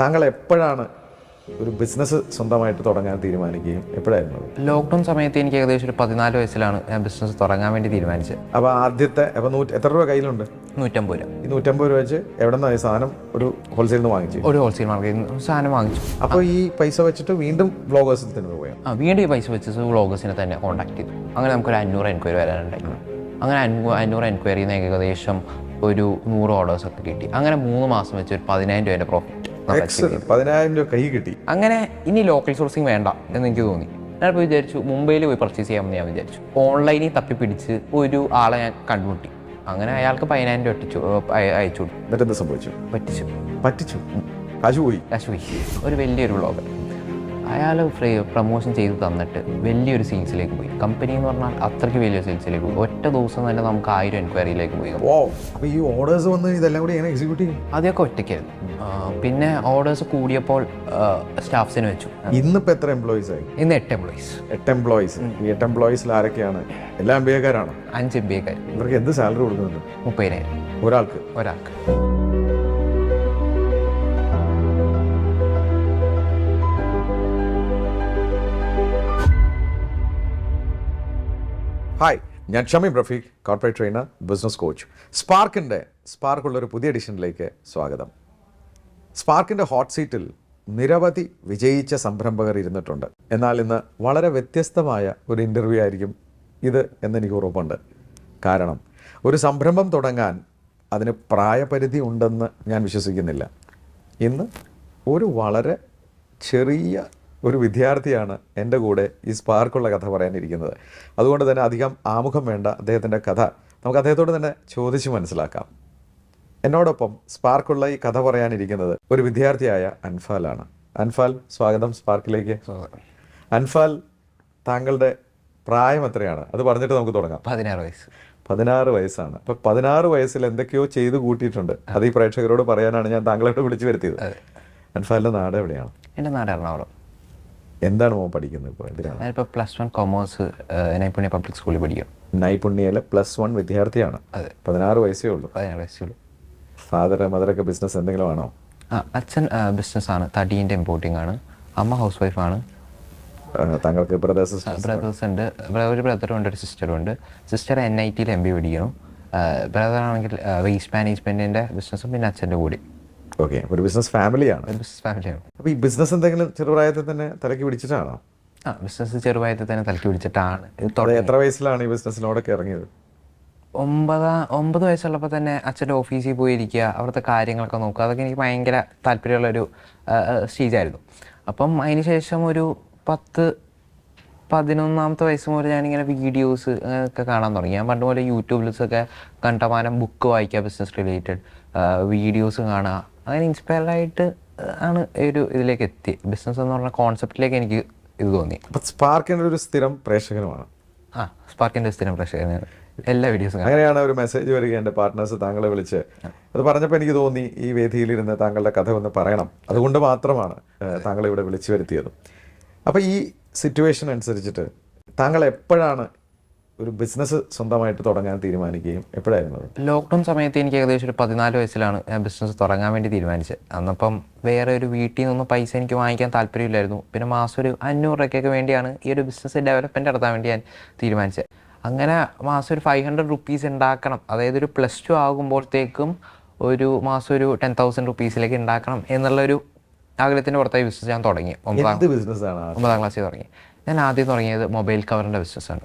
താങ്കൾ എപ്പോഴാണ് ഒരു ബിസിനസ് സ്വന്തമായിട്ട് തുടങ്ങാൻ തീരുമാനിക്കുകയും എപ്പോഴായിരുന്നു ലോക്ക്ഡൗൺ സമയത്ത് എനിക്ക് ഏകദേശം ഒരു പതിനാല് വയസ്സിലാണ് ഞാൻ ബിസിനസ് തുടങ്ങാൻ വേണ്ടി തീരുമാനിച്ചത്. അപ്പോൾ ആദ്യത്തെ അപ്പോൾ നൂറ്റി എത്ര രൂപ കയ്യിലുണ്ട്? നൂറ്റമ്പത് രൂപ. ഈ നൂറ്റമ്പത് രൂപ വെച്ച് എവിടെ നിന്നാണ് സാധനം ഒരു ഹോൾസെയിൽ നിന്ന് വാങ്ങിച്ചു ഒരു ഹോൾസെയിൽ മാർക്കറ്റിൽ നിന്ന് സാധനം വാങ്ങിച്ചു. അപ്പോൾ ഈ പൈസ വെച്ചിട്ട് വീണ്ടും ബ്ലോഗേഴ്സിൽ തന്നെ പോയോ? ആ വീണ്ടും ഈ പൈസ വെച്ച് വ്ളോഗേഴ്സിനെ തന്നെ കോൺടാക്ട് ചെയ്തു. അങ്ങനെ നമുക്കൊരു അഞ്ഞൂറ് എൻക്വയറി വരാനുണ്ടായി അങ്ങനെ അഞ്ഞൂ- അഞ്ഞൂറ് എൻക്വയറിയിൽ നിന്ന് ഏകദേശം ഒരു നൂറ് ഓർഡേഴ്സ് ഒക്കെ കിട്ടി. അങ്ങനെ മൂന്ന് മാസം വെച്ച് ഒരു പതിനായിരം രൂപേന്റെ പ്രോഫിറ്റ് പതിനായിരം രൂപ കൈ കിട്ടി. അങ്ങനെ ഇനി ലോക്കൽ സോഴ്സിങ് വേണ്ട എന്ന് എനിക്ക് തോന്നി. ഞാനിപ്പോൾ വിചാരിച്ചു മുംബൈയിൽ പോയി പർച്ചേസ് ചെയ്യാമെന്ന് ഞാൻ വിചാരിച്ചു. ഓൺലൈനിൽ തപ്പി പിടിച്ച് ഒരു ആളെ ഞാൻ കണ്ടുമുട്ടി. അങ്ങനെ അയാൾക്ക് പതിനായിരം രൂപ ഒട്ടിച്ചു അയച്ചു കൊടുത്തു. എന്നിട്ട് എന്ത് സംഭവിച്ചു? പറ്റിച്ചു. പറ്റിച്ചു. കാശ് പോയി. അശ്വി ഒരു വലിയൊരു വ്ളോഗർ അയാൾ ഫ്രീ പ്രൊമോഷൻ ചെയ്ത് തന്നിട്ട് വലിയൊരു സെയിൽസിലേക്ക് പോയി. കമ്പനി എന്ന് പറഞ്ഞാൽ അത്രയ്ക്ക് വലിയ സെയിൽസിലേക്ക് പോയി. ഒറ്റ ദിവസം തന്നെ നമുക്ക് ആയിരം എൻക്വയറിയിലേക്ക് പോയി. ഓ അപ്പോൾ ഈ ഓർഡേഴ്സ് വന്ന് ഇതെല്ലാം കൂടി എങ്ങനെ എക്സിക്യൂട്ട് ചെയ്യും? അതൊക്കെ ഒറ്റയ്ക്കായിരുന്നു. പിന്നെ ഓർഡേഴ്സ് കൂടിയപ്പോൾ സ്റ്റാഫ്സിന് വെച്ചു. ഇന്നിപ്പോൾ എത്ര എംപ്ലോയീസ് ആയി? ഇന്ന് എട്ട് എംപ്ലോയീസ് എട്ട് എംപ്ലോയീസ് ഈ എട്ട് എംപ്ലോയീസിൽ ആരൊക്കെയാണ്? എല്ലാ എം ബി എക്കാരാണ് അഞ്ച് എം ബി എക്കാർ ഇവർക്ക് എന്ത് സാലറി കൊടുക്കുന്നുണ്ട്? മുപ്പതിനായിരം. ഒരാൾക്ക്? ഒരാൾക്ക്. ഹായ് ഞാൻ Shameem Rafeeq corporate trainer business coach സ്പാർക്കിന്റെ സ്പാർക്കുള്ള ഒരു പുതിയ എഡിഷനിലേക്ക് സ്വാഗതം. സ്പാർക്കിന്റെ ഹോട്ട് സീറ്റിൽ നിരവധി വിജയിച്ച സംരംഭകർ ഇരുന്നിട്ടുണ്ട്. എന്നാൽ ഇന്ന് വളരെ വ്യത്യസ്തമായ ഒരു ഇന്റർവ്യൂ ആയിരിക്കും ഇത് എന്നെനിക്ക് ഉറപ്പുണ്ട്. കാരണം ഒരു സംരംഭം തുടങ്ങാൻ അതിന് പ്രായപരിധി ഉണ്ടെന്ന് ഞാൻ വിശ്വസിക്കുന്നില്ല. ഇന്ന് ഒരു വളരെ ചെറിയ ഒരു വിദ്യാർത്ഥിയാണ് എന്റെ കൂടെ ഈ സ്പാർക്കുള്ള കഥ പറയാനിരിക്കുന്നത്. അതുകൊണ്ട് തന്നെ അധികം ആമുഖം വേണ്ട അദ്ദേഹത്തിന്റെ കഥ നമുക്ക് അദ്ദേഹത്തോട് തന്നെ ചോദിച്ച് മനസ്സിലാക്കാം. എന്നോടൊപ്പം സ്പാർക്കുള്ള ഈ കഥ പറയാനിരിക്കുന്നത് ഒരു വിദ്യാർത്ഥിയായ അൻഫാലാണ്. അൻഫാൽ സ്വാഗതം സ്പാർക്കിലേക്ക്. അൻഫാൽ താങ്കളുടെ പ്രായം എത്രയാണ്? അത് പറഞ്ഞിട്ട് നമുക്ക് തുടങ്ങാം. പതിനാറ് വയസ്സ്. പതിനാറ് വയസ്സാണ്. അപ്പൊ പതിനാറ് വയസ്സിൽ എന്തൊക്കെയോ ചെയ്തു കൂട്ടിയിട്ടുണ്ട്. അത് ഈ പ്രേക്ഷകരോട് പറയാനാണ് ഞാൻ താങ്കളോട് വിളിച്ചു വരുത്തിയത്. അൻഫാലിന്റെ നാട് എവിടെയാണ്? എന്റെ നാട് എറണാകുളം. എന്താണ് മോൻ പഠിക്കുന്നത് ഇപ്പോൾ? എന്തിനാണ്? ഞാനിപ്പോൾ plus one commerce Naipunya public സ്കൂളിൽ പഠിക്കും. നൈപുണ്യയിലെ പ്ലസ് വൺ വിദ്യാർത്ഥിയാണ്. അതെ. പതിനാറ് വയസ്സേ ഉള്ളൂ. പതിനാറ് വയസ്സേ ഉള്ളൂ. ഫാദർ മദറൊക്കെ ബിസിനസ് എന്തെങ്കിലും ആണോ? ആ അച്ഛൻ ബിസിനസ് ആണ്. തടീന്റെ ഇമ്പോർട്ടിംഗ് ആണ്. അമ്മ ഹൗസ് വൈഫാണ് ആണ് താങ്കൾക്ക് ബ്രദേഴ്സ് ബ്രദേഴ്സ് ഉണ്ട്. ഒരു ബ്രദറും ഉണ്ട് ഒരു സിസ്റ്ററും ഉണ്ട്. സിസ്റ്റർ എൻ ഐ ടിയിൽ എം ബി പഠിക്കണം ബ്രദറാണെങ്കിൽ വേസ്റ്റ് മാനേജ്മെന്റിന്റെ ബിസിനസ്സും പിന്നെ അച്ഛന്റെ കൂടി. ഓക്കെ ഒരു ബിസിനസ് ഫാമിലിയാണ് ബിസിനസ് ഫാമിലിയാണ് അപ്പോൾ ഈ ബിസിനസ് എന്തെങ്കിലും ചെറുപ്രായത്തിൽ തന്നെ തലക്ക് പിടിച്ചിട്ടാണോ? ആ ബിസിനസ് ചെറുപ്രായത്തിൽ തന്നെ തലക്കി പിടിച്ചിട്ടാണ്. എത്ര വയസ്സിലാണ് ഈ ബിസിനസ്സിനോടൊക്കെ ഇറങ്ങിയത്? ഒമ്പതാ ഒമ്പത് വയസ്സുള്ളപ്പോൾ തന്നെ അച്ഛന്റെ ഓഫീസിൽ പോയിരിക്കുക അവിടുത്തെ കാര്യങ്ങളൊക്കെ നോക്കുക. അതൊക്കെ എനിക്ക് ഭയങ്കര താല്പര്യമുള്ളൊരു സ്റ്റേജായിരുന്നു അപ്പം അതിന് ശേഷം ഒരു പത്ത് പതിനൊന്നാമത്തെ വയസ്സ് മുതൽ ഞാനിങ്ങനെ വീഡിയോസ് ഒക്കെ കാണാൻ തുടങ്ങി. ഞാൻ പണ്ട് പോലെ യൂട്യൂബിലൊക്കെ കണ്ടമാനം ബുക്ക് വായിക്കുക ബിസിനസ് റിലേറ്റഡ് വീഡിയോസ് കാണുക. അങ്ങനെ ഇൻസ്പയർഡായിട്ട് ആണ് ഒരു ഇതിലേക്ക് എത്തി. ബിസിനസ് എന്ന് പറഞ്ഞ കോൺസെപ്റ്റിലേക്ക് എനിക്ക് ഇത് തോന്നി. സ്പാർക്കിന്റെ ഒരു സ്ഥിരം പ്രേക്ഷകനുമാണ്. ആ സ്പാർക്കിന്റെ സ്ഥിരം പ്രേക്ഷകനാണ് എല്ലാ വീഡിയോസും അങ്ങനെയാണ് ഒരു മെസ്സേജ് വരിക എന്റെ പാർട്ട്നേഴ്സ് താങ്കളെ വിളിച്ച്. അത് പറഞ്ഞപ്പോൾ എനിക്ക് തോന്നി ഈ വേദിയിലിരുന്ന് താങ്കളുടെ കഥ ഒന്ന് പറയണം. അതുകൊണ്ട് മാത്രമാണ് താങ്കളെ ഇവിടെ വിളിച്ചു വരുത്തിയത്. അപ്പോൾ ഈ സിറ്റുവേഷൻ അനുസരിച്ചിട്ട് താങ്കൾ എപ്പോഴാണ് ഒരു ബിസിനസ് സ്വന്തമായിട്ട് തുടങ്ങാൻ തീരുമാനിക്കുകയും എപ്പോഴായിരുന്നു ലോക്ക്ഡൗൺ സമയത്ത് എനിക്ക് ഏകദേശം ഒരു പതിനാല് വയസ്സിലാണ് ഞാൻ ബിസിനസ് തുടങ്ങാൻ വേണ്ടി തീരുമാനിച്ചത്. അന്നപ്പം വേറെ ഒരു വീട്ടിൽ നിന്നൊന്നും പൈസ എനിക്ക് വാങ്ങിക്കാൻ താല്പര്യമില്ലായിരുന്നു. പിന്നെ മാസം ഒരു അഞ്ഞൂറ് രൂപയ്ക്കൊക്കെ വേണ്ടിയാണ് ഈ ഒരു ബിസിനസ് ഡെവലപ്മെന്റ് നടത്താൻ വേണ്ടി ഞാൻ തീരുമാനിച്ചത്. അങ്ങനെ മാസം ഒരു ഫൈവ് ഹൺഡ്രഡ് റുപ്പീസ് ഉണ്ടാക്കണം. അതായത് ഒരു പ്ലസ് ടു ആകുമ്പോഴത്തേക്കും ഒരു മാസം ഒരു ടെൻ തൗസൻഡ് റുപ്പീസിലേക്ക് ഉണ്ടാക്കണം എന്നുള്ളൊരു ആഗ്രഹത്തിന്റെ പുറത്തായി ബിസിനസ് ഞാൻ തുടങ്ങി. ഒമ്പതാം ഒമ്പതാം ക്ലാസ്സിൽ തുടങ്ങി. ഞാൻ ആദ്യം തുടങ്ങിയത് മൊബൈൽ കവറിന്റെ ബിസിനസ്സാണ്.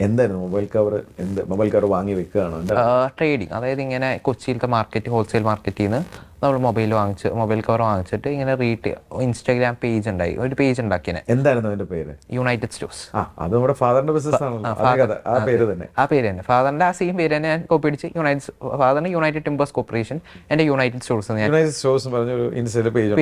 എന്തായിരുന്നു മൊബൈൽ കവർ എന്ത് മൊബൈൽ കവർ വാങ്ങി വെക്കുകയാണോ? ട്രേഡിങ് അതായത് ഇങ്ങനെ കൊച്ചിയിലത്തെ മാർക്കറ്റ് ഹോൾസെയിൽ മാർക്കറ്റിൽ നിന്ന് നമ്മൾ മൊബൈൽ വാങ്ങിച്ച് മൊബൈൽ കവർ വാങ്ങിച്ചിട്ട് ഇങ്ങനെ റീറ്റ് ഇൻസ്റ്റാഗ്രാം പേജ് ഉണ്ടായി. ഒരു പേജ് ഉണ്ടാക്കിയെ എന്തായിരുന്നു അതിന്റെ പേര്? യുണൈറ്റഡ് സ്റ്റോസ് ആ അത് നമ്മുടെ ഫാദറിന്റെ ബിസിനസ് ആ പേര് തന്നെ. ആ പേര് തന്നെ. ഫാദറിന്റെ ആ സെയിം പേര് തന്നെ ഞാൻ കോപ്പി അടിച്ച് യുണൈറ്റഡ് ഫാദറിന്റെ യുണൈറ്റഡ് ടിംബേഴ്സ് കോർപ്പറേഷൻ എന്റെ യുണൈറ്റഡ് ഞാൻ യുണൈറ്റഡ് സ്റ്റോഴ്സ് എന്ന് പറഞ്ഞൊരു ഇൻസ്റ്റയിൽ പേജ്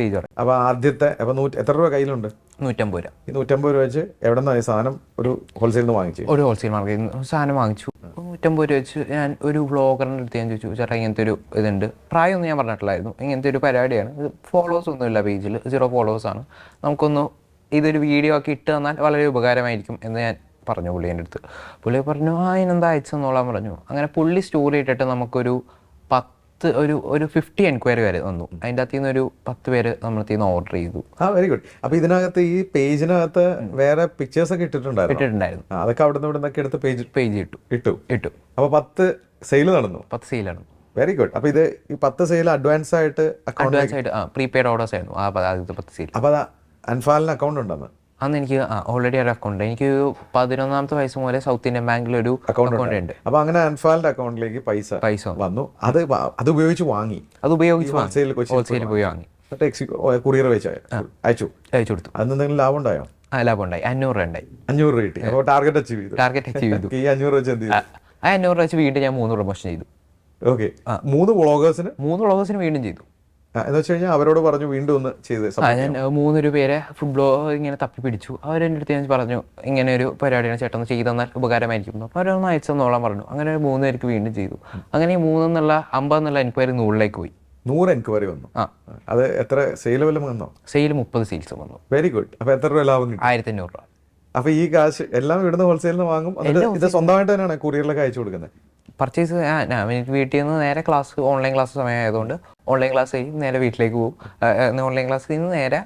പേജ് അപ്പൊ ആദ്യത്തെ അപ്പൊ എത്ര രൂപ കയ്യിലുണ്ട്? നൂറ്റമ്പത് രൂപ. ഈ നൂറ്റമ്പത് രൂപ വെച്ച് എവിടെ നിന്നാണ് സാധനം ഒരു ഹോൾസെയിൽ നിന്ന് വാങ്ങിച്ചു? ഒരു ഹോൾസെയിൽ മാർക്കറ്റിൽ സാധനം വാങ്ങിച്ചു. നൂറ്റമ്പത് രൂപ വെച്ച് ഞാൻ ഒരു വ്ളോഗറിന്റെ അടുത്ത് ഞാൻ ചോദിച്ചു ചേട്ടാ ഇങ്ങനത്തെ ഒരു ഇതുണ്ട്. പ്രായമൊന്നും ഞാൻ പറഞ്ഞിട്ടില്ലായിരുന്നു ഇങ്ങനത്തെ ഒരു പരിപാടിയാണ്. ഇത് ഫോളോവേഴ്സ് ഒന്നുമില്ല പേജിൽ സീറോ ഫോളോവേഴ്സാണ് നമുക്കൊന്ന് ഇതൊരു വീഡിയോ ആക്കി ഇട്ട് തന്നാൽ വളരെ ഉപകാരമായിരിക്കും എന്ന് ഞാൻ പറഞ്ഞു പുള്ളീന്റെ അടുത്ത്. പുള്ളി പറഞ്ഞു ആ ഇനെന്താ അയച്ചു തന്നോളാൻ പറഞ്ഞു. അങ്ങനെ പുള്ളി സ്റ്റോറി ഇട്ടിട്ട് നമുക്കൊരു പത്ത് ഒരു ഒരു ഫിഫ്റ്റി എൻക്വയറി വരെ വന്നു. അതിന്റെ അകത്ത് നിന്ന് ഒരു പത്ത് പേര് നമ്മളത്തിൽ നിന്ന് ഓർഡർ ചെയ്തു. ആ വെരി ഗുഡ് അപ്പൊ ഇതിനകത്ത് ഈ പേജിനകത്ത് വേറെ പിക്ചേഴ്സ് ഒക്കെ ഇട്ടിട്ടുണ്ടായിരുന്നു? ഇട്ടിട്ടുണ്ടായിരുന്നു. അതൊക്കെ അവിടെ നിന്ന് ഇവിടെ നിന്നൊക്കെ എടുത്ത് പേജ് പേജ് ഇട്ടു. ഇട്ടു. ഇട്ടു. അപ്പൊ പത്ത് സെയിൽ നടന്നു. പത്ത് സെയിലാണ് വെരി ഗുഡ് അപ്പൊ ഇത് ഈ പത്ത് സെയിൽ അഡ്വാൻസ് ആയിട്ട് അഡ്വാൻസ് ആയിട്ട് ആ പ്രീപെയ്ഡ് ഓർഡേഴ്സ് ആയിരുന്നു. ആ ആദ്യത്തെ പത്ത് സെയിൽ അപ്പൊ അൻഫാലിന് അക്കൗണ്ട് ഉണ്ടെന്ന്. അന്ന് എനിക്ക് ഓൾറെഡി ഒരു അക്കൗണ്ട് എനിക്ക് പതിനൊന്നാമത്തെ വയസ്സ് മുതലേ സൗത്ത് ഇന്ത്യൻ ബാങ്കിൽ ഒരു അക്കൗണ്ട് ഉണ്ട്. അപ്പൊ അങ്ങനെ അൻഫാലിന്റെ അക്കൗണ്ടിലേക്ക് പൈസ പൈസ വന്നു. അത് അത് ഉപയോഗിച്ച് വാങ്ങി. അത് ഉപയോഗിച്ച് ഹോൾസെയിൽ പോയി വാങ്ങി. കുറിയർ വെച്ച് അയച്ചു. അയച്ചു കൊടുത്തു. അന്ന് എന്തെങ്കിലും ലാഭം ഉണ്ടായോ? ആ ലാഭം ഉണ്ടായി. അഞ്ഞൂറ് രൂപ ഉണ്ടായി. അഞ്ഞൂറ് രൂപ കിട്ടി. അപ്പോൾ ടാർഗറ്റ് അച്ചീവ് ചെയ്തു. ടാർഗറ്റ് അച്ചീവ് ചെയ്തു. ഈ അഞ്ഞൂറ് വെച്ച് എന്ത് ചെയ്തു? ആ അഞ്ഞൂറ് രൂപ വെച്ച് വീണ്ടും ഞാൻ മൂന്ന് പ്രൊമോഷൻ ചെയ്തു. ഓക്കെ മൂന്ന് വ്ളോഗേഴ്സിന് മൂന്ന് വ്ളോഗേഴ്സിന് വീണ്ടും ചെയ്തു. എന്ന് വെച്ച് കഴിഞ്ഞാൽ അവരോട് പറഞ്ഞു വീണ്ടും ഒന്ന് ചെയ്ത് ആ ഞാൻ മൂന്നൊരു പേരെ ഫുഡ് ബ്ലോഗ് ഇങ്ങനെ തപ്പി പിടിച്ചു. അവരെന്റെ അടുത്ത് ഞാൻ പറഞ്ഞു ഇങ്ങനെ ഒരു പരിപാടിയാണ് ചേട്ടൻ ചെയ്തു തന്നാൽ ഉപകാരമായിരിക്കും അവരൊന്ന് അയച്ചു തന്നോളാൻ പറഞ്ഞു. അങ്ങനെ ഒരു മൂന്ന് പേർക്ക് വീണ്ടും ചെയ്തു. അങ്ങനെ ഈ മൂന്നെന്നുള്ള അമ്പതെന്നുള്ള എൻക്വയറി നൂറിലേക്ക് പോയി. നൂറ് എൻക്വയറി വന്നു. ആ. അത് എത്ര സെയിൽ വല്ലതും വന്നോ? സെയിൽ മുപ്പത് സെയിൽസ് വന്നു. വെരി ഗുഡ് അപ്പൊ എത്ര രൂപ ലാഭം കിട്ടി? ആയിരത്തി അഞ്ഞൂറ് രൂപ. അപ്പൊ ഈ കാശ് എല്ലാം ഇവിടുന്ന് ഹോൾസെയിൽ നിന്ന് വാങ്ങും. ഇത് സ്വന്തമായിട്ട് തന്നെയാണ് കൊറിയറിലൊക്കെ അയച്ചു കൊടുക്കുന്നത്. പർച്ചേസ് എനിക്ക് വീട്ടിൽ നിന്ന് നേരെ ക്ലാസ് ഓൺലൈൻ ക്ലാസ് സമയമായതുകൊണ്ട് ഓൺലൈൻ ക്ലാസ് കഴിഞ്ഞ് നേരെ വീട്ടിലേക്ക് പോകും. ഓൺലൈൻ ക്ലാസ്സിൽ നിന്ന് നേരെ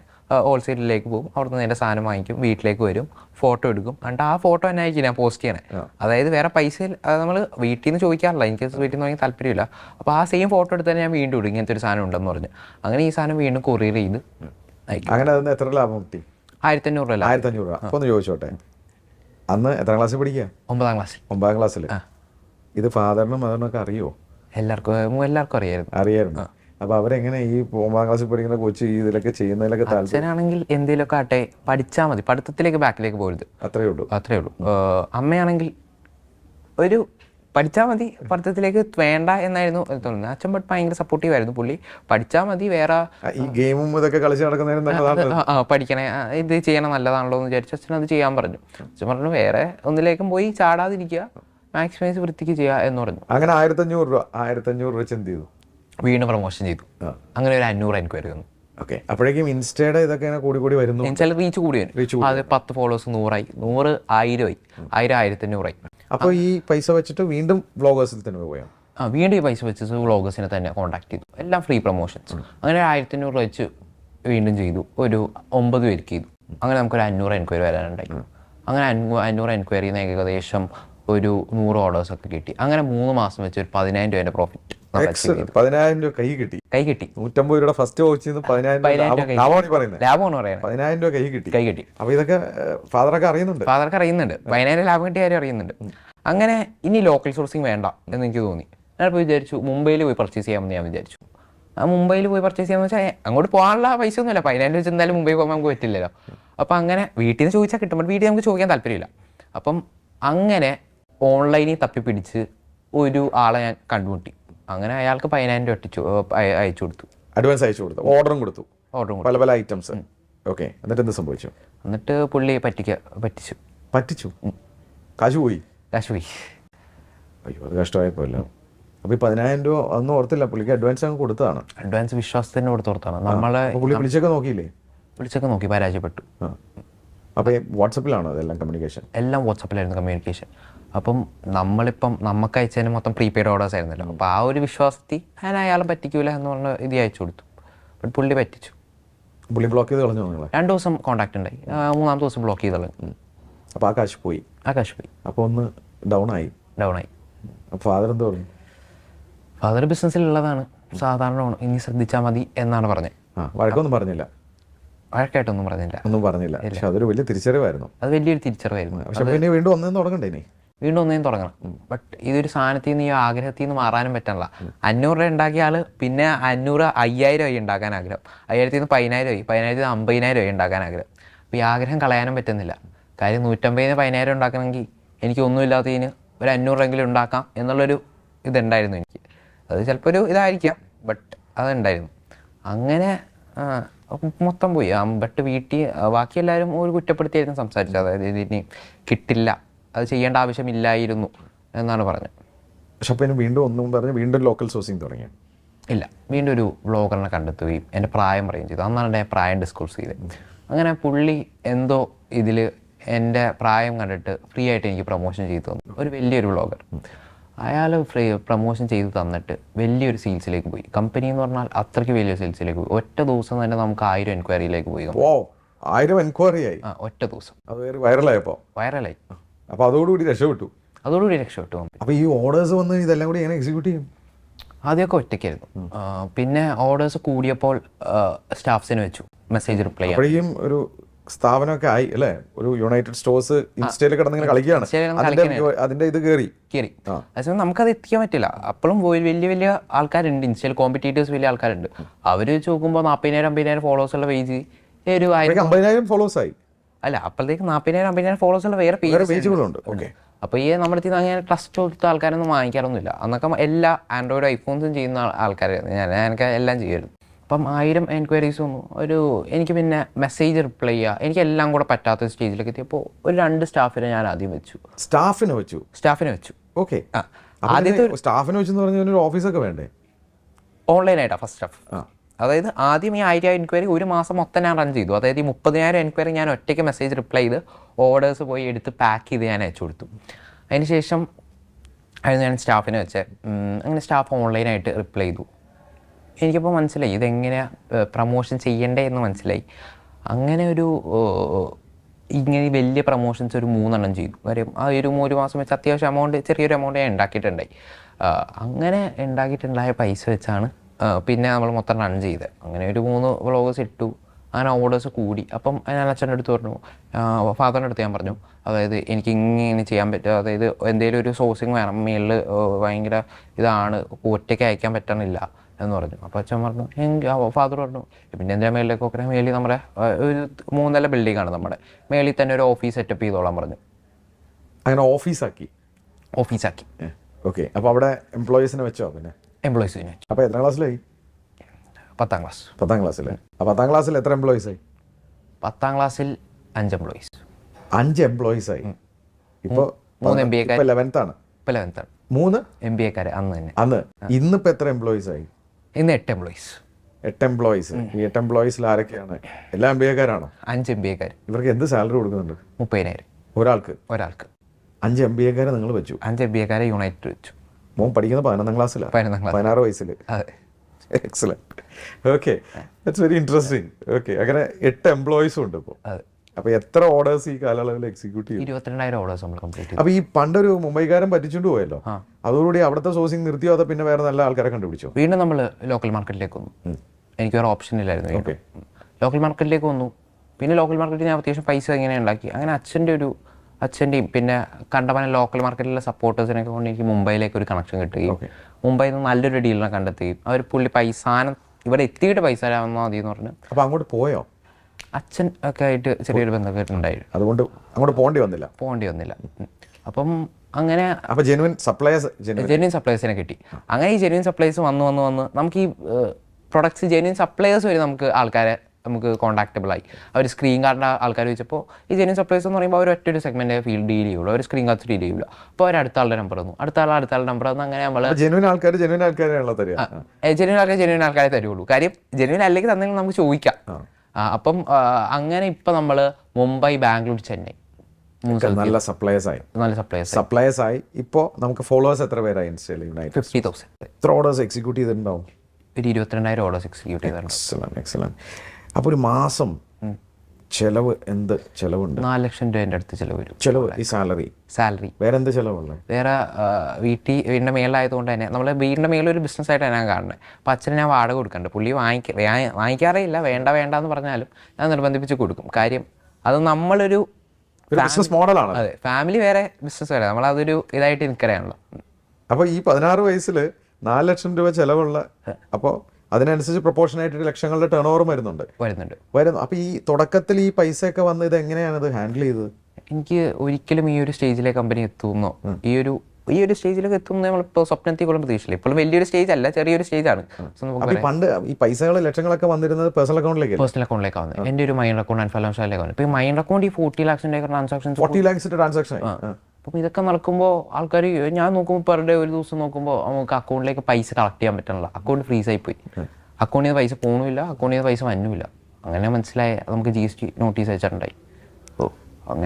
ഹോൾസെയിലേക്ക് പോകും. അവിടുന്ന് നേരെ സാധനം വാങ്ങിക്കും വീട്ടിലേക്ക് വരും ഫോട്ടോ എടുക്കും. എന്നിട്ട് ആ ഫോട്ടോ തന്നെ ആയിരിക്കും ഞാൻ പോസ്റ്റ് ചെയ്യണേ. അതായത് വേറെ പൈസ നമ്മൾ വീട്ടിൽ നിന്ന് ചോദിക്കാറില്ല. എനിക്ക് വീട്ടിൽ നിന്ന് വാങ്ങി താല്പര്യമില്ല. അപ്പോൾ ആ സെയിം ഫോട്ടോ എടുത്ത് തന്നെ ഞാൻ വീണ്ടും ഇടും. ഇങ്ങനത്തെ ഒരു സാധനം ഉണ്ടെന്ന് പറഞ്ഞ്. അങ്ങനെ ഈ സാധനം വീണ്ടും കൊറിയർ ചെയ്ത് അങ്ങനെ എത്ര ലാഭം കിട്ടി? ആയിരത്തി അഞ്ഞൂറ് രൂപ ആയിരത്തി അഞ്ഞൂറ് രൂപ. ഒന്ന് ചോദിച്ചോട്ടെ. അന്ന് എത്രാം ക്ലാസ്സിൽ പഠിക്കുക? ഒമ്പതാം ക്ലാസ്സിൽ ഒമ്പതാം ക്ലാസ്സിൽ ഇത് ഫാദറിനും മദറിനും ഒക്കെ അറിയോ എല്ലാവർക്കും എല്ലാവർക്കും അറിയായിരുന്നു. അറിയായിരുന്നു. അപ്പൊ അവരെങ്ങനെ ഈ ഒമ്പതാം ക്ലാസ്സിൽ പഠിക്കുന്ന കൊച്ച് ഇതിലൊക്കെ ചെയ്യുന്നതിലൊക്കെ അച്ഛനാണെങ്കിൽ എന്തെങ്കിലുമൊക്കെ ആട്ടെ പഠിച്ചാൽ മതി. പഠിത്തത്തിലേക്ക് ബാക്കിലേക്ക് പോരുത്. അത്രേ ഉള്ളൂ. അത്രേ ഉള്ളൂ. അമ്മയാണെങ്കിൽ ഒരു പഠിച്ചാൽ മതി പഠിത്തത്തിലേക്ക് വേണ്ട എന്നായിരുന്നു തോന്നുന്നത്. അച്ഛൻ ബട്ട് ഭയങ്കര സപ്പോർട്ടീവ് ആയിരുന്നു പുള്ളി. പഠിച്ചാൽ മതി വേറെ ഈ ഗെയിമും ഇതൊക്കെ കളിച്ച് നടക്കുന്നതിന് പഠിക്കണേ. ഇത് ചെയ്യണം നല്ലതാണല്ലോ എന്ന് വിചാരിച്ചു അച്ഛൻ അത് ചെയ്യാൻ പറഞ്ഞു. അച്ഛൻ പറഞ്ഞു വേറെ ഒന്നിലേക്കും പോയി ചാടാതിരിക്കുക. മാക്സിമൈസ് വൃത്തിക്ക് ചെയ്യുക എന്ന് പറഞ്ഞു. അങ്ങനെ ആയിരത്തി അഞ്ഞൂറ് രൂപ ആയിരത്തി അഞ്ഞൂറ് രൂപ എന്ത് ചെയ്തു. വീണ്ടും പ്രൊമോഷൻ ചെയ്തു. അങ്ങനെ ഒരു അഞ്ഞൂറ് എനിക്ക് വരുന്നു ഓക്കെ അപ്പോഴേക്കും ഇൻസ്റ്റയുടെ ഇതൊക്കെ കൂടി കൂടി വരുന്നു. ചില റീച്ച് കൂടി വരും. അത് പത്ത് ഫോളോവേഴ്സ് നൂറായി. നൂറ് ആയി. ആയിരം ആയിരത്തി അഞ്ഞൂറായി അപ്പോൾ ഈ പൈസ വെച്ചിട്ട് വീണ്ടും വ്ളോഗേഴ്സിൽ തന്നെ പോയോ? ആ വീണ്ടും ഈ പൈസ വെച്ചിട്ട് വ്ളോഗേഴ്സിനെ തന്നെ കോൺടാക്ട് ചെയ്തു. എല്ലാം ഫ്രീ പ്രൊമോഷൻസ് അങ്ങനെ ആയിരത്തി അഞ്ഞൂറ് രൂപ വെച്ച് വീണ്ടും ചെയ്തു. ഒരു ഒമ്പത് പേർക്ക് ചെയ്തു. അങ്ങനെ നമുക്കൊരു അഞ്ഞൂറ് എൻക്വയറി വരാനുണ്ടായി. അങ്ങനെ അഞ്ഞൂ അഞ്ഞൂറ് എൻക്വയറിന്ന് ഏകദേശം ഒരു നൂറ് ഓർഡേഴ്സ് ഒക്കെ കിട്ടി. അങ്ങനെ മൂന്ന് മാസം വെച്ച് ഒരു പതിനായിരം രൂപയുടെ പ്രോഫിറ്റ് പതിനായിരം രൂപ കൈ കിട്ടി. കൈ കിട്ടി. നൂറ്റമ്പത് രൂപയുടെ ഫസ്റ്റ് വാച്ച് നിന്ന് പതിനായിരം ലാഭമാണ് പറയുന്നത്. പതിനായിരം രൂപ കൈ കിട്ടി. കൈ കിട്ടി. അപ്പൊ ഇതൊക്കെ ഫാദറൊക്കെ അറിയുന്നുണ്ട്. ഫാദർക്ക് അറിയുന്നുണ്ട്. പതിനായിരം ലാഭം കിട്ടിയ കാര്യം അറിയുന്നുണ്ട്. അങ്ങനെ ഇനി ലോക്കൽ സോഴ്സിങ് വേണ്ട എന്ന് എനിക്ക് തോന്നി. ഞാനിപ്പോൾ വിചാരിച്ചു മുംബൈയിൽ പോയി പർച്ചേസ് ചെയ്യാമെന്ന് ഞാൻ വിചാരിച്ചു. ആ മുംബൈയിൽ പോയി പർച്ചേസ് ചെയ്യാമെന്ന് വെച്ചാൽ അങ്ങോട്ട് പോകാനുള്ള പൈസ ഒന്നുമില്ല. പതിനായിരം വെച്ച് എന്തായാലും മുംബൈ പോകാൻ നമുക്ക് പറ്റില്ലല്ലോ. അപ്പോൾ അങ്ങനെ വീട്ടിൽ നിന്ന് ചോദിച്ചാൽ കിട്ടും. ബട്ട് വീട്ടിൽ നമുക്ക് ചോദിക്കാൻ താല്പര്യമില്ല. അപ്പം അങ്ങനെ ഓൺലൈനിൽ തപ്പിപ്പിടിച്ച് ഒരു ആളെ ഞാൻ കണ്ടുമുട്ടി. അങ്ങനെ അയാൾക്ക് പതിനായിരം രൂപ ഒട്ടിച്ചു അയച്ചു കൊടുത്തു. അഡ്വാൻസ് അയച്ചു കൊടുത്തു. ഓർഡറും കൊടുത്തു. ഓർഡറും പല പല ഐറ്റംസ് ഓക്കെ എന്നിട്ട് എന്ത് സംഭവിച്ചു? എന്നിട്ട് പുള്ളി പറ്റിക്ക പറ്റിച്ചു. പറ്റിച്ചു? കാശു പോയി? കാശു പോയി. അയ്യോ അത് കഷ്ടമായപ്പോലോ അപ്പൊ ഈ പതിനായിരം രൂപ ഒന്നും ഓർത്തില്ല. പുള്ളിക്ക് അഡ്വാൻസ് അങ്ങ് കൊടുത്തതാണ്. അഡ്വാൻസ് വിശ്വാസത്തിന് കൊടുത്തോർത്താണ് നമ്മളെ പുള്ളി വിളിച്ചൊക്കെ നോക്കിയില്ലേ? വിളിച്ചൊക്കെ നോക്കി പരാജയപ്പെട്ടു. അപ്പോൾ വാട്സപ്പിലാണോ അതെല്ലാം കമ്മ്യൂണിക്കേഷൻ എല്ലാം വാട്സപ്പിലായിരുന്നു കമ്മ്യൂണിക്കേഷൻ അപ്പം നമ്മളിപ്പം നമുക്ക് അയച്ചതിന് മൊത്തം പ്രീപെയ്ഡ് ഓർഡേഴ്സ് ആയിരുന്നല്ലോ. അപ്പോൾ ആ ഒരു വിശ്വാസത്തിൽ ഞാൻ അയാളെ പറ്റിക്കൂല എന്ന് പറഞ്ഞ ഇത് അയച്ചു കൊടുത്തു. ബട്ട് പുള്ളി പറ്റിച്ചു. പുള്ളി ബ്ലോക്ക് ചെയ്ത് കളഞ്ഞു നിങ്ങളെ? രണ്ട് ദിവസം കോൺടാക്ട് ഉണ്ടായി. മൂന്നാമത്തെ ദിവസം ബ്ലോക്ക് ചെയ്ത് കളഞ്ഞു. അപ്പോൾ ആ കാശ് പോയി. ആ കാശ് പോയി. അപ്പോൾ ഒന്ന് ഡൗൺ ആയി. ഡൗൺ ആയി. ഫാദർ എന്ത് പറഞ്ഞു? ഫാദർ ബിസിനസ്സിലുള്ളതാണ് സാധാരണമാണ് ഇനി ശ്രദ്ധിച്ചാൽ മതി എന്നാണ് പറഞ്ഞത്. ആ വഴക്കൊന്നും പറഞ്ഞില്ല. വഴക്കായിട്ടൊന്നും പറഞ്ഞില്ല. ഒന്നും പറഞ്ഞില്ല. പക്ഷെ അതൊരു വലിയ തിരിച്ചറിവായിരുന്നു. അത് വലിയൊരു തിരിച്ചറിവായിരുന്നു. പക്ഷെ പിന്നെ വീണ്ടും ഒന്നും തുടങ്ങണ്ടേ ഇനി? വീണ്ടും ഒന്നേം തുടങ്ങണം. ബട്ട് ഇതൊരു സാധനത്തിൽ നിന്ന് ഈ ആഗ്രഹത്തിൽ നിന്ന് മാറാനും പറ്റണില്ല അഞ്ഞൂറ് രൂപ ഉണ്ടാക്കിയ ആൾ പിന്നെ അഞ്ഞൂറ് അയ്യായിരം ആയി ഉണ്ടാക്കാൻ ആഗ്രഹം. അയ്യായിരത്തിൽ നിന്ന് പതിനായിരം ആയി പതിനായിരത്തിൽ നിന്ന് അമ്പതിനായിരം ആയി ഉണ്ടാക്കാൻ ആഗ്രഹം. അപ്പോൾ ഈ ആഗ്രഹം കളയാനും പറ്റുന്നില്ല. കാര്യം നൂറ്റമ്പതിന് പതിനായിരം ഉണ്ടാക്കണമെങ്കിൽ എനിക്ക് ഒന്നുമില്ലാത്തതിന് ഒരു അഞ്ഞൂറെങ്കിലും ഉണ്ടാക്കാം എന്നുള്ളൊരു ഇതുണ്ടായിരുന്നു എനിക്ക്. അത് ചിലപ്പോൾ ഒരു ഇതായിരിക്കാം ബട്ട് അതുണ്ടായിരുന്നു. അങ്ങനെ മൊത്തം പോയി. ബട്ട് വീട്ടിൽ ബാക്കി എല്ലാവരും ഒരു കുറ്റപ്പെടുത്തിയായിരുന്നു സംസാരിച്ചത്. അതായത് ഇതിനി കിട്ടില്ല. അത് ചെയ്യേണ്ട ആവശ്യമില്ലായിരുന്നു എന്നാണ് പറഞ്ഞത്. പക്ഷെ അപ്പോൾ വീണ്ടും ഒന്നും പറഞ്ഞ് വീണ്ടും ലോക്കൽ സോഴ്സിങ് തുടങ്ങി ഇല്ല. വീണ്ടും ഒരു ബ്ലോഗറിനെ കണ്ടെത്തുകയും എന്റെ പ്രായം പറയുകയും ചെയ്തു. അന്നാണ് എന്റെ പ്രായം ഡിസ്കോഴ്സ് ചെയ്തത്. അങ്ങനെ പുള്ളി എന്തോ ഇതിൽ എന്റെ പ്രായം കണ്ടിട്ട് ഫ്രീ ആയിട്ട് എനിക്ക് പ്രൊമോഷൻ ചെയ്തു തന്നു. ഒരു വലിയൊരു ബ്ലോഗർ അയാൾ ഫ്രീ പ്രൊമോഷൻ ചെയ്തു തന്നിട്ട് വലിയൊരു സെയിൽസിലേക്ക് പോയി. കമ്പനി എന്ന് പറഞ്ഞാൽ അത്രയ്ക്ക് വലിയ സെയിൽസിലേക്ക് പോയി. ഒറ്റ ദിവസം തന്നെ നമുക്ക് ആയിരം എൻക്വയറിയിലേക്ക് പോയി. ആയിരം എൻക്വയറി ആയി. ആ ഒറ്റ ദിവസം. അത് വൈറലായപ്പോൾ വൈറലായി അപ്പോൾ അതോടുകൂടി രക്ഷപ്പെട്ടു. അതോടുകൂടി രക്ഷപ്പെട്ടു. അപ്പോൾ ഈ ഓർഡേഴ്സ് വന്ന് ഇതെല്ലാം കൂടി എങ്ങനെ എക്സിക്യൂട്ട് ചെയ്യും? ആദ്യമൊക്കെ ഒറ്റയ്ക്കായിരുന്നു. പിന്നെ ഓർഡേഴ്സ് കൂടിയപ്പോൾ സ്റ്റാഫ്സിന് വെച്ചു. മെസ്സേജ് റിപ്ലൈ അപ്പോഴേക്കും ഒരു സ്ഥാപനമൊക്കെ ആയി അല്ലേ? ഒരു യുണൈറ്റഡ് സ്റ്റോഴ്സ് ഇൻസ്റ്റയിൽ കിടന്നിങ്ങനെ കളിക്കുകയാണ്. അതിന്റെ ഇത് കയറി കയറി അതേസമയം നമുക്കത് എത്തിക്കാൻ പറ്റില്ല. അപ്പോഴും വലിയ വലിയ ആൾക്കാരുണ്ട്. ഇൻസ്റ്റയിൽ കോമ്പറ്റീറ്റേഴ്സ് വലിയ ആൾക്കാരുണ്ട്. അവർ വെച്ച് നോക്കുമ്പോൾ നാൽപ്പതിനായിരം അമ്പതിനായിരം ഫോളോവേഴ്സ് ഉള്ള പേജ് ഒരു അമ്പതിനായിരം ഫോളോവേഴ്സ് ആയി. അല്ല അപ്പോഴത്തേക്ക് നാൽപ്പതിനായിരം അമ്പതിനായിരം ഫോളോവേഴ്സ് ഉള്ള വേറെ വേറെ പേജ് പേജുകളുണ്ട് ഓക്കെ അപ്പോൾ ഈ നമ്മുടെ അടുത്ത് അങ്ങനെ ട്രസ്റ്റ് കൊടുത്ത ആൾക്കാരൊന്നും വാങ്ങിക്കാറൊന്നുമില്ല. അന്നൊക്കെ എല്ലാ ആൻഡ്രോയിഡ് ഐഫോൺസും ചെയ്യുന്ന ആൾക്കാരായിരുന്നു ഞാൻ എനിക്ക് എല്ലാം ചെയ്യുമായിരുന്നു. അപ്പം ആയിരം എൻക്വയറീസ് വന്നു. ഒരു എനിക്ക് പിന്നെ മെസ്സേജ് റിപ്ലൈ ചെയ്യുക എനിക്ക് എല്ലാം കൂടെ പറ്റാത്ത സ്റ്റേജിലേക്ക് എത്തിയപ്പോൾ ഒരു രണ്ട് സ്റ്റാഫിനെ ഞാൻ ആദ്യം വെച്ചു. സ്റ്റാഫിനെ വെച്ചു? സ്റ്റാഫിനെ വെച്ചു. ഓക്കെ ആദ്യത്തെ സ്റ്റാഫിനെ വെച്ചെന്ന് പറഞ്ഞാൽ ഒരു ഓഫീസൊക്കെ വേണ്ടേ? ഓൺലൈനായിട്ടാണ് ഫസ്റ്റ് സ്റ്റാഫ് ആ. അതായത് ആദ്യം ഈ ആയിരം എൻക്വയറി ഒരു മാസം മൊത്തം ഞാൻ റൺ ചെയ്തു. അതായത് ഈ മുപ്പതിനായിരം എൻക്വയറി ഞാൻ ഒറ്റയ്ക്ക് മെസ്സേജ് റിപ്ലൈ ചെയ്ത് ഓർഡേഴ്സ് പോയി എടുത്ത് പാക്ക് ചെയ്ത് ഞാൻ അയച്ചു കൊടുത്തു. അതിന് ശേഷം ആയിരുന്നു ഞാൻ സ്റ്റാഫിനെ വെച്ച് അങ്ങനെ സ്റ്റാഫ് ഓൺലൈനായിട്ട് റിപ്ലൈ ചെയ്തു. എനിക്കപ്പോൾ മനസ്സിലായി ഇതെങ്ങനെയാണ് പ്രൊമോഷൻ ചെയ്യണ്ടേ എന്ന് മനസ്സിലായി. അങ്ങനെ ഒരു ഇങ്ങനെ വലിയ പ്രൊമോഷൻസ് ഒരു മൂന്നെണ്ണം ചെയ്തു. കാര്യം ആ ഒരു ഒരു മാസം വെച്ച് അത്യാവശ്യം എമൗണ്ട് ചെറിയൊരു എമൗണ്ട് ഞാൻ ഉണ്ടാക്കിയിട്ടുണ്ടായി. അങ്ങനെ ഉണ്ടാക്കിയിട്ടുണ്ടായ പൈസ വെച്ചാണ് പിന്നെ നമ്മൾ മൊത്തം റൺ ചെയ്ത്. അങ്ങനെ ഒരു മൂന്ന് വ്ളോഗേഴ്സ് ഇട്ടു. അങ്ങനെ ഓർഡേഴ്സ് കൂടി. അപ്പം ഞാൻ അച്ഛന്റെ അടുത്ത് പറഞ്ഞു ഫാദറിന്റെ അടുത്ത് ഞാൻ പറഞ്ഞു അതായത് എനിക്ക് ഇങ്ങനെ ചെയ്യാൻ പറ്റും അതായത് എന്തെങ്കിലും ഒരു സോഴ്സിങ് വേണം. മേളിൽ ഭയങ്കര ഇതാണ്. ഒറ്റയ്ക്ക് അയക്കാൻ പറ്റണില്ല. എന്ന് പറഞ്ഞു. അപ്പോൾ അച്ഛൻ പറഞ്ഞു എങ്കിൽ ഫാദർ പറഞ്ഞു പിന്നെ എന്തിനാ മേളിലേക്ക് നോക്കണേ? മേളിൽ നമ്മുടെ ഒരു മൂന്നല്ല ബിൽഡിങ്ങാണ് ആണ് നമ്മുടെ. മേളിൽ തന്നെ ഒരു ഓഫീസ് സെറ്റപ്പ് ചെയ്തോളാൻ പറഞ്ഞു. അങ്ങനെ ഓഫീസാക്കി ഓഫീസാക്കി ഓക്കെ അപ്പോൾ അവിടെ എംപ്ലോയീസിനെ വെച്ചോ പിന്നെ? എംപ്ലോയീസിന് അപ്പോൾ എത്ര ക്ലാസ്സിലായി? പത്താം ക്ലാസ്. പത്താം ക്ലാസ്സിൽ ആ പത്താം ക്ലാസ്സിൽ എത്ര എംപ്ലോയിസ് ആയി? പത്താം ക്ലാസ്സിൽ അഞ്ച് എംപ്ലോയിസ് അഞ്ച് എംപ്ലോയിസ് ആയി. ഇപ്പോൾ മൂന്ന് എം ബി എക്കാർ ലെവൻത്താണ് ലെവൻത്ത് ആണ്. ഇപ്പോൾ ലെവൻത്താണ് മൂന്ന്? എം ബി എക്കാർ അന്ന് തന്നെ. അന്ന്. ഇന്നിപ്പോൾ എത്ര എംപ്ലോയിസ് ആയി? ഇന്ന് എട്ട് എംപ്ലോയിസ് എട്ട് എംപ്ലോയിസ് ഈ എട്ട് എംപ്ലോയിസിൽ ആരൊക്കെയാണ്? എല്ലാ എം ബി എക്കാരാണോ അഞ്ച് എം ബി എക്കാർ ഇവർക്ക് എന്ത് സാലറി കൊടുക്കുന്നുണ്ട്? മുപ്പതിനായിരം. ഒരാൾക്ക്? ഒരാൾക്ക്. അഞ്ച് എം ബി എക്കാരെ നിങ്ങൾ വെച്ചു? അഞ്ച് എം ബി എക്കാരെ യുണൈറ്റഡ് വെച്ചു. മോൻ പഠിക്കുന്നത് പതിനൊന്നാം ക്ലാസ്സിലാണ് പതിനൊന്നാം ക്ലാസ്. പതിനാറ് വയസ്സിൽ excellent okay that's very interesting okay അങ്ങനെ എട്ട് എംപ്ലോയീസും ഉണ്ട് ഇപ്പോൾ അപ്പോൾ എത്ര ഓർഡേഴ്സ് ഈ കാലയളവിൽ എക്സിക്യൂട്ട് ചെയ്തു? ഇരുപത്തിരണ്ടായിരം ഓർഡേഴ്സ് നമ്മൾ കംപ്ലീറ്റ് അപ്പോൾ ഈ പണ്ടൊരു മുംബൈക്കാരൻ പറ്റിച്ചുകൊണ്ട് പോയല്ലോ. അതോടുകൂടി അവിടുത്തെ സോഴ്സിംഗ് നിർത്തിയോ അതോ പിന്നെ വേറെ നല്ല ആൾക്കാരെ കണ്ടുപിടിച്ചോ? വീണ്ടും നമ്മൾ ലോക്കൽ മാർക്കറ്റിലേക്ക് വന്നു. എനിക്ക് വേറെ ഓപ്ഷൻ ഇല്ലായിരുന്നു ഓക്കെ ലോക്കൽ മാർക്കറ്റിലേക്ക് വന്നു. പിന്നെ ലോക്കൽ മാർക്കറ്റിൽ ഞാൻ അത്യാവശ്യം പൈസ ഇങ്ങനെ ഉണ്ടാക്കി. അങ്ങനെ അച്ഛന്റെ ഒരു അച്ഛന്റെയും പിന്നെ കണ്ടമാനം ലോക്കൽ മാർക്കറ്റിലെ സപ്പോർട്ടേഴ്സിനെ കൊണ്ട് എനിക്ക് മുംബൈയിലേക്ക് ഒരു കണക്ഷൻ കിട്ടുകയും. മുംബൈയിൽ നിന്ന് നല്ലൊരു ഡീലിനെ കണ്ടെത്തുകയും അവർ പുള്ളി പൈസ സാധനം ഇവിടെ എത്തിയിട്ട് പൈസ തരാമെന്നാൽ മതി എന്ന് പറഞ്ഞു അപ്പോൾ അങ്ങോട്ട് പോയോ? അച്ഛൻ ഒക്കെ ആയിട്ട് ചെറിയൊരു ബന്ധമൊക്കെ ഉണ്ടായിരുന്നു. അതുകൊണ്ട് അങ്ങോട്ട് പോകേണ്ടി വന്നില്ല? പോകേണ്ടി വന്നില്ല. അപ്പം അങ്ങനെ അപ്പോൾ ജെനുവിൻ സപ്ലൈസ് ജെനുവിൻ സപ്ലൈസിനെ കിട്ടി. അങ്ങനെ ഈ ജെനുവിൻ സപ്ലൈസ് വന്ന് വന്ന് വന്ന് നമുക്ക് ഈ പ്രൊഡക്ട്സ് ജെനുവിൻ സപ്ലൈസ് വരെ നമുക്ക് ആൾക്കാരെ നമുക്ക് കോൺടാക്റ്റബിൾ ആയി. അവർ സ്ക്രീൻ കാർഡിന്റെ ആൾക്കാർ ചോദിച്ചപ്പോൾ ഈ ജെന്യൂൻ സപ്ലൈസ് എന്ന് പറയുമ്പോൾ അവർ ഒറ്റൊരു സെഗ്മെന്റ് ഫീൽഡ് ഡീൽ ചെയ്യുള്ളൂ. അവർ സ്ക്രീൻ കാർഡ് ഡീൽ ചെയ്യില്ല അപ്പോൾ അവർ അടുത്ത ആളുടെ നമ്പർ തന്നു. അടുത്ത ആൾ അടുത്ത ആളുടെ നമ്പർ തന്നു അങ്ങനെ നമ്മൾ ജെനുവിൻ ആൾക്കാർ ജെനുവിൻ ആൾക്കാരെയാണല്ലോ തരിക. ജെനുവിൻ ആൾക്കാർ ജെനുവിൻ ആൾക്കാരെ തരുള്ളൂ. കാര്യം ജെനുവിൻ അല്ലെങ്കിൽ തന്നെങ്കിൽ നമുക്ക് ചോദിക്കാം. അപ്പം അങ്ങനെ ഇപ്പം നമ്മൾ മുംബൈ ബാംഗ്ലൂർ ചെന്നൈ. നല്ല സപ്ലൈസ് ആയി. നല്ല സപ്ലൈസ് സപ്ലൈസ് ആയി. ഇപ്പോൾ നമുക്ക് ഫോളോവേഴ്സ് എത്ര പേരായി ഇൻസ്റ്റയിൽ യുണൈറ്റഡ് ഫിഫ്റ്റി തൗസൻഡ് എത്ര ഓർഡേഴ്സ് എക്സിക്യൂട്ട് ചെയ്തിട്ടുണ്ടാവും? ഒരു ഇരുപത്തിരണ്ടായിരം ഓർഡേഴ്സ് എക്സിക്യൂട്ട് ചെയ്തിട്ടുണ്ട്. എക്സലന്റ് അപ്പോൾ ഒരു മാസം ചെലവ് എന്ത് ചെലവുണ്ട്? നാല് ലക്ഷം രൂപേന്റെ അടുത്ത് ചെലവ് വരും. ചെലവ് ഈ സാലറി? സാലറി. വേറെ എന്ത് ചെലവുള്ളത്? വേറെ വീട്ടിൽ വീടിന്റെ മേളിലായതുകൊണ്ട് തന്നെ നമ്മൾ വീടിന്റെ മേളിൽ ഒരു ബിസിനസ് ആയിട്ടാണ് ഞാൻ കാണുന്നത്. അപ്പോൾ അച്ഛന് ഞാൻ വാടക കൊടുക്കുന്നുണ്ട് പുള്ളി വാങ്ങിക്ക വാങ്ങിക്കാറേ ഇല്ല. വേണ്ട വേണ്ട എന്ന് പറഞ്ഞാലും ഞാൻ നിർബന്ധിപ്പിച്ച് കൊടുക്കും. കാര്യം അത് നമ്മളൊരു ബിസിനസ് മോഡലാണ് അതെ ഫാമിലി വേറെ ബിസിനസ് വേറെ നമ്മളതൊരു ഇതായിട്ട് നിൽക്കറിയാണല്ലോ അപ്പോൾ ഈ പതിനാറ് വയസ്സിൽ നാല് ലക്ഷം രൂപ ചെലവുള്ള അപ്പോൾ അതിനനുസരിച്ച് പ്രൊപ്പോർഷനായിട്ട് ലക്ഷങ്ങളുടെ ടേൺ ഓവർ വരുന്നുണ്ട്. വരുന്നുണ്ട്. വരുന്നു. അപ്പൊ ഈ തുടക്കത്തിൽ ഈ പൈസയൊക്കെ വന്ന് ഇത് എങ്ങനെയാണ് ഇത് ഹാൻഡിൽ ചെയ്തത്? എനിക്ക് ഒരിക്കലും ഈ ഒരു സ്റ്റേജിലെ കമ്പനി എത്തുമെന്നോ ഈ ഒരു ഈ ഒരു സ്റ്റേജിലൊക്കെ എത്തുമെന്ന് നമ്മളിപ്പോൾ സ്വപ്നത്തിൽ കൊള്ളും പ്രതീക്ഷയില്ല. ഇപ്പോഴും വലിയൊരു സ്റ്റേജ് അല്ല ചെറിയൊരു സ്റ്റേജ് ആണ്. പണ്ട് ഈ പൈസകൾ ലക്ഷങ്ങളൊക്കെ വന്നിരുന്നത് പേഴ്സണൽ അക്കൗണ്ടിലേക്ക് പേഴ്സണൽ അക്കൗണ്ടിലേക്ക് വന്നത് എന്റെ ഒരു മൈൻഡ് അക്കൗണ്ട് ആൻഡ് ഫൈനാൻഷ്യലിലേക്ക് അക്കൗണ്ട് ഇപ്പോൾ ഈ മൈൻഡ് അക്കൗണ്ട് ഈ ഫോർട്ടി ലാക്സിന്റെ ട്രാൻസാക്ഷൻ ഫോർട്ടി ലാക്സിന്റെ ട്രാൻസാക്ഷൻ. അപ്പം ഇതൊക്കെ നടക്കുമ്പോൾ ആൾക്കാർ ഞാൻ നോക്കുമ്പോൾ പെർ ഡേ ഒരു ദിവസം നോക്കുമ്പോൾ നമുക്ക് അക്കൗണ്ടിലേക്ക് പൈസ കളക്ട് ചെയ്യാൻ പറ്റണില്ല. അക്കൗണ്ട് ഫ്രീസ് ആയി പോയി അക്കൗണ്ടിൽ നിന്ന് പൈസ പോകണമില്ല അക്കൗണ്ടിൽ നിന്ന് പൈസ വന്നുമില്ല അങ്ങനെ മനസ്സിലായ നമുക്ക് ജി എസ് ടി നോട്ടീസ് അയച്ചിട്ടുണ്ടായി.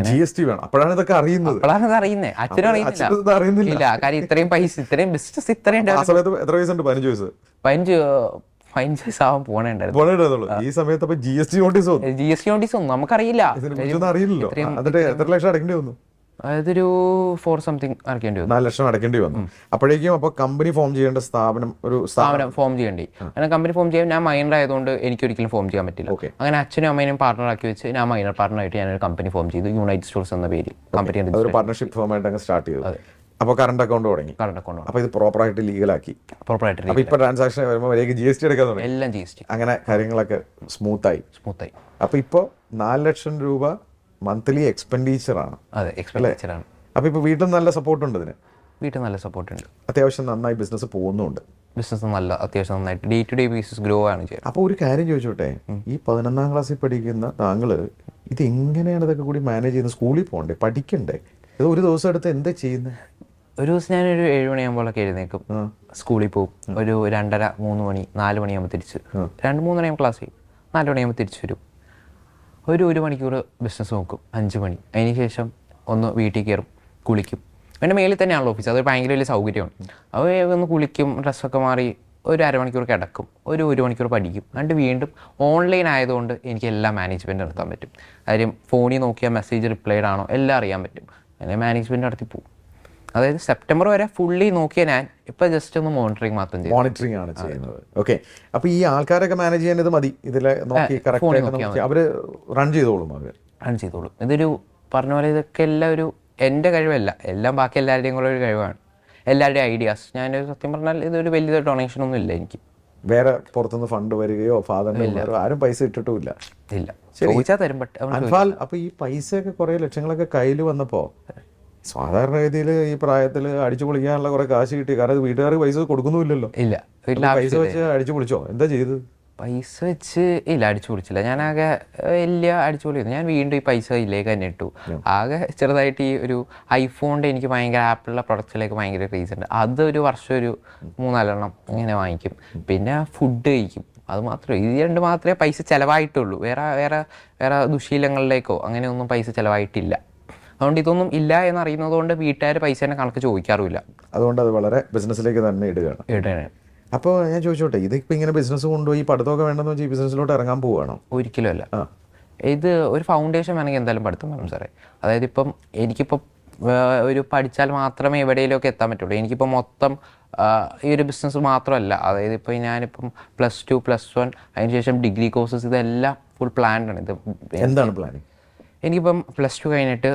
ജി എസ് ടി വേണം. അപ്പോഴാണ് ഇതൊക്കെ അറിയുന്നത്. അപ്പോഴാണ് ഇത് അറിയുന്നത് അച്ഛനും അറിയുന്നില്ല. അറിയുന്നില്ല. കാര്യം ഇത്രയും പൈസ ഇത്രയും ബിസിനസ് ഇത്രയും ആ സമയത്ത് എത്ര വയസ്സുണ്ട് പതിനഞ്ച് വയസ്സ് പതിനഞ്ച് പതിനഞ്ച് വയസ്സാവാൻ പോണേണ്ടായിരുന്നു ഈ സമയത്ത് അപ്പൊ G S T notice G S T notice ഒന്നും നമുക്കറിയില്ല. അറിയില്ലല്ലോ. എത്ര ലക്ഷം അടക്കേണ്ടി വന്നു? അതൊരു ഫോർ സംതിങ് അടക്കേണ്ടി വന്നു. നാല് ലക്ഷം അടക്കേണ്ടി വന്നു. അപ്പോഴേക്കും അപ്പൊ കമ്പനി ഫോം ചെയ്യേണ്ട സ്ഥാപനം ഒരു സ്ഥാപനം. ഫോം ചെയ്യേണ്ടി. അങ്ങനെ കമ്പനി ഫോം ചെയ്യാൻ ഞാൻ മൈനർ ആയതുകൊണ്ട് എനിക്ക് ഒരിക്കലും ഫോം ചെയ്യാൻ പറ്റില്ല. അങ്ങനെ അച്ഛനും അമ്മേനും പാർട്ണർ ആക്കി വെച്ച് ഞാൻ മൈനർ പാർട്ണർ ആയിട്ട് ഞാനൊരു കമ്പനി ഫോം ചെയ്തു. യുണൈറ്റഡ് സ്റ്റോർസ് എന്ന പേരിൽ. കമ്പനി ഒരു പാർട്ണർഷിപ്പ് ആയിട്ട് അങ്ങ് സ്റ്റാർട്ട് ചെയ്തു. അപ്പൊ കറണ്ട് അക്കൗണ്ട് തുടങ്ങി. കറണ്ട് അക്കൗണ്ട് അപ്പൊ ഇത് പ്രോപ്പറായിട്ട് ലീഗലാക്കി പ്രോപ്പറായിട്ട് അപ്പൊ ഇപ്പൊ ട്രാൻസാക്ഷൻ വരുമ്പോൾ ജി എസ് ടി എടുക്കാൻ തുടങ്ങി. എല്ലാം ജി എസ് ടി അങ്ങനെ കാര്യങ്ങളൊക്കെ സ്മൂത്തായി സ്മൂത്തായി അപ്പൊ ഇപ്പൊ നാല് ലക്ഷം രൂപ മന്ത്ലി എക്സ്പെൻഡിച്ചർ ആണ്. അതെ എക്സ്പെൻഡിച്ചർ ആണ്. അപ്പോൾ ഇപ്പോൾ വീട്ടിൽ നല്ല സപ്പോർട്ട് ഉണ്ട് ഇതിന്? വീട്ടിൽ നല്ല സപ്പോർട്ട് ഉണ്ട്. അത്യാവശ്യം നന്നായി ബിസിനസ് പോകുന്നുണ്ട്. ബിസിനസ് നല്ല അത്യാവശ്യം നന്നായിട്ട് day to day basis grow ആണ് ചെയ്യുന്നത്. അപ്പോൾ ഒരു കാര്യം ചോദിച്ചോട്ടെ? ഈ പതിനൊന്നാം ക്ലാസ്സിൽ പഠിക്കുന്ന താങ്കൾ ഇത് എങ്ങനെയാണ് ഇതൊക്കെ കൂടി മാനേജ് ചെയ്യുന്നത്? സ്കൂളിൽ പോകണ്ടേ പഠിക്കണ്ടേ? ഇത് ഒരു ദിവസം എടുത്ത് എന്താ ചെയ്യുന്നത് ഒരു ദിവസം ഞാനൊരു ഏഴ് മണിയാകുമ്പോഴൊക്കെ എഴുന്നേക്കും സ്കൂളിൽ പോകും ഒരു രണ്ടര മൂന്ന് മണി നാല് മണിയാകുമ്പോൾ തിരിച്ച്. രണ്ട് മൂന്ന് മണിയാകുമ്പോൾ ക്ലാസ് ചെയ്യും. നാല് മണിയാകുമ്പോൾ തിരിച്ച് വരും. ഒരു ഒരു മണിക്കൂർ ബിസിനസ് നോക്കും. അഞ്ച് മണി. അതിന് ശേഷം ഒന്ന് വീട്ടിൽ കയറും. കുളിക്കും. എന്റെ മേളിൽ തന്നെയാണല്ലോ ഓഫീസ് അത് ഭയങ്കര വലിയ സൗകര്യമാണ്. അപ്പോൾ ഒന്ന് കുളിക്കും ഡ്രസ്സൊക്കെ മാറി ഒരു അരമണിക്കൂർ കിടക്കും. ഒരു ഒരു മണിക്കൂർ പഠിക്കും. എന്നിട്ട് വീണ്ടും ഓൺലൈൻ ആയതുകൊണ്ട് എനിക്ക് എല്ലാ മാനേജ്മെന്റ് നടത്താൻ പറ്റും. കാര്യം ഫോണിൽ നോക്കിയാൽ മെസ്സേജ് റിപ്ലൈഡ് ആണോ? എല്ലാം അറിയാൻ പറ്റും. അങ്ങനെ മാനേജ്മെന്റ് നടത്തി പോകും അതായത് സെപ്റ്റംബർ വരെ ഫുള്ളി നോക്കിയ ഞാൻ ഇപ്പൊ ജസ്റ്റ് ഒന്ന് മോണിറ്ററിംഗ് മാത്രം ചെയ്യും മോണിറ്ററിംഗ് ആണ് ചെയ്യുന്നത്. ഓക്കെ അപ്പൊ ഈ ആൾക്കാരൊക്കെ മാനേജ് ചെയ്യുന്നത് മതി. ഇതിലെ നോക്കി കറക്റ്റ് അവർ റൺ ചെയ്തോളും അവർ. റൺ ചെയ്തോളും. ഇതൊരു പറഞ്ഞ പോലെ ഇതൊക്കെ എല്ലാം ഒരു എന്റെ കഴിവല്ല. എല്ലാം ബാക്കി എല്ലാവരുടെയും കൂടെ ഒരു കഴിവാണ്. എല്ലാവരുടെയും ഐഡിയാസ് ഞാൻ സത്യം പറഞ്ഞാൽ ഇതൊരു വലിയ ഡൊണേഷൻ ഒന്നും ഇല്ല എനിക്ക്. വേറെ പുറത്തുനിന്ന് ഫണ്ട് വരികയോ ഫാദർ ആരും പൈസ ഇട്ടിട്ടുമില്ല. ഇല്ല. ചോദിച്ചാൽ തരും ബട്ട് അൻഫാൽ അപ്പൊ ഈ പൈസയൊക്കെ കുറെ ലക്ഷങ്ങളൊക്കെ കയ്യിൽ വന്നപ്പോ സാധാരണഗതിയിൽ ഈ പ്രായത്തിൽ അടിച്ചു പൊളിക്കാനുള്ള കുറെ കാശ് കിട്ടി. കാരണം വീട്ടുകാർക്ക് പൈസ കൊടുക്കുന്നുമില്ലല്ലോ. ഇല്ല. പൈസ വെച്ച് അടിച്ചു പൊളിച്ചോ? എന്താ ചെയ്തത്? പൈസ വെച്ച് ഇല്ല അടിച്ചു പൊളിച്ചില്ല. ഞാൻ ആകെ വലിയ അടിച്ചു പൊളിയിരുന്നു ഞാൻ വീണ്ടും ഈ പൈസ ഇല്ലേക്ക് തന്നെ ഇട്ടു. ആകെ ചെറുതായിട്ട് ഈ ഒരു ഐഫോണിന്റെ എനിക്ക് ഭയങ്കര ആപ്പിളിലെ പ്രൊഡക്ട്സിലേക്ക് ഭയങ്കര ക്രീസ് ഉണ്ട്. അത് ഒരു വർഷം ഒരു മൂന്നാലെണ്ണം ഇങ്ങനെ വാങ്ങിക്കും. പിന്നെ ഫുഡ് കഴിക്കും. അത് മാത്രമേ ഇത് രണ്ട് മാത്രമേ പൈസ ചിലവായിട്ടുള്ളൂ. വേറെ വേറെ വേറെ ദുശീലങ്ങളിലേക്കോ അങ്ങനെയൊന്നും പൈസ ചിലവായിട്ടില്ല. അതുകൊണ്ട് ഇതൊന്നും ഇല്ല എന്ന് കൊണ്ട് വീട്ടുകാർ തന്നെ കണക്ക് ചോദിക്കാറുമില്ല. അതുകൊണ്ട് അത് വളരെ ബിസിനസ്സിലേക്ക് തന്നെ ഇടുകയാണ്. ഇടുകയാണ്. അപ്പോൾ ഞാൻ ചോദിച്ചോട്ടെ ഇതിപ്പോൾ ഇങ്ങനെ ബിസിനസ് കൊണ്ടുപോയി പഠിത്തമൊക്കെ വേണ്ടെന്ന് വെച്ചാൽ ബിസിനസ്സിലോട്ട് ഇറങ്ങാൻ പോവുകയാണോ ഒരിക്കലും അല്ല. ഇത് ഒരു ഫൗണ്ടേഷൻ വേണമെങ്കിൽ എന്തായാലും പഠിത്തം വേണം സാറേ. അതായത് ഇപ്പം എനിക്കിപ്പം വേ- ഒരു പഠിച്ചാൽ മാത്രമേ എവിടെയെങ്കിലുമൊക്കെ എത്താൻ പറ്റുള്ളൂ. എനിക്കിപ്പോൾ മൊത്തം ഈ ഒരു ബിസിനസ് മാത്രമല്ല. അതായത് ഇപ്പോൾ ഞാനിപ്പം പ്ലസ് ടു പ്ലസ് വൺ അതിനുശേഷം ഡിഗ്രി കോഴ്സസ് ഇതെല്ലാം ഫുൾ പ്ലാൻഡ് ആണ്. ഇത് എന്താണ് പ്ലാനിങ് എനിക്കിപ്പം പ്ലസ് ടു കഴിഞ്ഞിട്ട്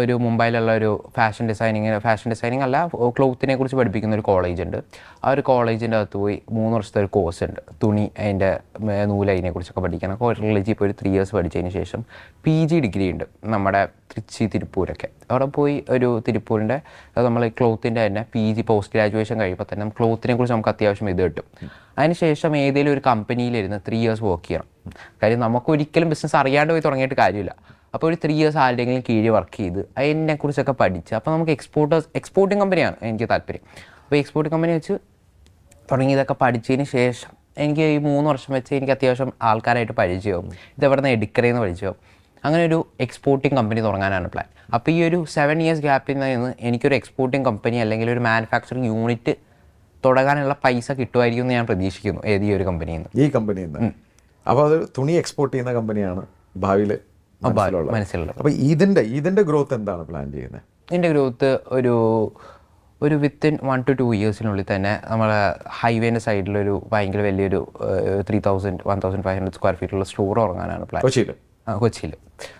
ഒരു മുംബൈയിലുള്ള ഒരു ഫാഷൻ ഡിസൈനിങ് ഫാഷൻ ഡിസൈനിങ് അല്ല ക്ലോത്തിനെ കുറിച്ച് പഠിപ്പിക്കുന്ന ഒരു കോളേജ് ഉണ്ട്. ആ ഒരു കോളേജിന്റെ അകത്ത് പോയി മൂന്ന് വർഷത്തെ ഒരു കോഴ്സ് ഉണ്ട്. തുണി അതിന്റെ നൂൽ അതിനെക്കുറിച്ചൊക്കെ പഠിക്കണം. കോളേജിൽ ഇപ്പോൾ ഒരു ത്രീ ഇയേഴ്സ് പഠിച്ചതിന് ശേഷം പി ജി ഡിഗ്രി ഉണ്ട്. നമ്മുടെ തൃച്ചി തിരുപ്പൂരൊക്കെ. അവിടെ പോയി ഒരു തിരുപ്പൂരിന്റെ നമ്മൾ ക്ലോത്തിന്റെ തന്നെ പി ജി പോസ്റ്റ് ഗ്രാജുവേഷൻ കഴിയുമ്പോൾ തന്നെ ക്ലോത്തിനെ കുറിച്ച് നമുക്ക് അത്യാവശ്യം ഇത് കിട്ടും. അതിനുശേഷം ഏതെങ്കിലും ഒരു കമ്പനിയിലിരുന്ന് ത്രീ ഇയേഴ്സ് വർക്ക് ചെയ്യണം. കാര്യം നമുക്ക് ഒരിക്കലും ബിസിനസ് അറിയാണ്ട് പോയി തുടങ്ങിയിട്ട് കാര്യമില്ല. അപ്പോൾ ഒരു ത്രീ ഇയേഴ്സ് ആരുടെയെങ്കിലും കീഴിൽ വർക്ക് ചെയ്ത് അതിനെക്കുറിച്ചൊക്കെ പഠിച്ച് അപ്പോൾ നമുക്ക് എക്സ്പോർട്ടേഴ്സ് എക്സ്പോർട്ടിംഗ് കമ്പനിയാണ് എനിക്ക് താല്പര്യം. അപ്പോൾ എക്സ്പോർട്ടിംഗ് കമ്പനി വെച്ച് തുടങ്ങിയതൊക്കെ പഠിച്ചതിന് ശേഷം എനിക്ക് ഈ മൂന്ന് വർഷം വെച്ച് എനിക്ക് അത്യാവശ്യം ആൾക്കാരായിട്ട് പരിചയവും ഇതെവിടെ നിന്ന് എടുക്കറേന്ന് പരിചയവും. അങ്ങനെ ഒരു എക്സ്പോർട്ടിംഗ് കമ്പനി തുടങ്ങാനാണ് പ്ലാൻ അപ്പോൾ ഈ ഒരു സെവൻ ഇയേഴ്സ് ഗ്യാപ്പിൽ നിന്ന് എനിക്കൊരു എക്സ്പോർട്ടിംഗ് കമ്പനി അല്ലെങ്കിൽ ഒരു മാനുഫാക്ചറിങ് യൂണിറ്റ് തുടങ്ങാനുള്ള പൈസ കിട്ടുമായിരിക്കും എന്ന് ഞാൻ പ്രതീക്ഷിക്കുന്നു ഏത് ഈ ഒരു കമ്പനിയിൽ നിന്ന് ഈ കമ്പനിയിൽ നിന്ന് അപ്പോൾ അത് തുണി എക്സ്പോർട്ട് ചെയ്യുന്ന കമ്പനിയാണ് ഭാവിയിൽ മനസ്സിലുള്ളത്. അപ്പോൾ ഇതിന്റെ ഇതിന്റെ ഗ്രോത്ത് എന്താണ് പ്ലാൻ ചെയ്യുന്നത് ഇതിന്റെ ഗ്രോത്ത് ഒരു ഒരു വിത്തിൻ വൺ ടു ടു ഇയേഴ്സിനുള്ളിൽ തന്നെ നമ്മളെ ഹൈവേന്റെ സൈഡിലൊരു ഭയങ്കര വലിയൊരു three thousand one thousand five hundred square ഫീറ്റുള്ള store ഉറങ്ങാനാണ് പ്ലാൻ കൊച്ചിയിൽ.